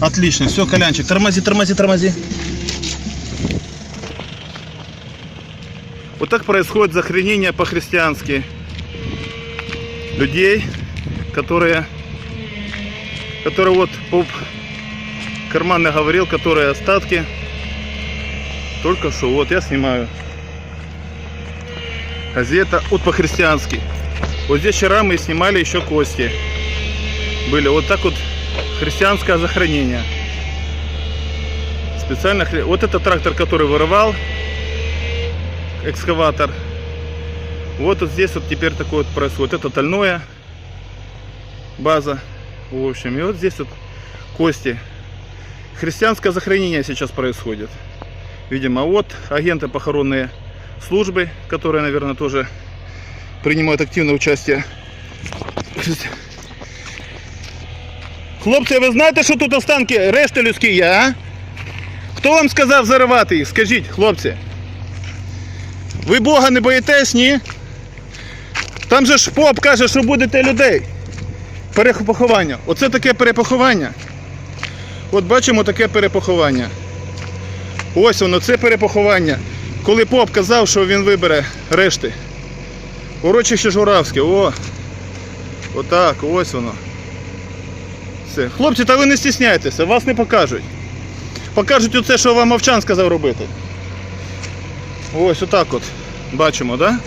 Отлично, все, Колянчик, тормози, тормози, тормози. Вот так происходит захоронение по-христиански людей, которые, которые вот поп карманно говорил, которые остатки. Только что, вот я снимаю. Газета вот по-христиански. Вот здесь вчера мы снимали еще кости. Были вот так вот христианское захоронение. Специально вот это трактор, который вырывал экскаватор. Вот, вот здесь вот теперь такое вот происходит. Это тальное база. В общем, и вот здесь вот кости. Христианское захоронение сейчас происходит. Видимо, вот агенты похоронные службы, которые, наверное, тоже принимают активное участие. Хлопці, ви знаєте, що тут останки решти людські є, а? Хто вам сказав заривати їх? Скажіть, хлопці. Ви Бога не боїтесь, ні? Там же ж поп каже, що будете людей. Перепоховання. Оце таке перепоховання. От бачимо таке перепоховання. Ось воно, це перепоховання. Коли поп казав, що він вибере решти. Урочище Журавське, о. Отак, ось воно. Все. Хлопці, та ви не стісняйтеся, вас не покажуть. Покажуть оце, що вам Мовчан сказав робити. Ось отак от. Бачимо, так? Да?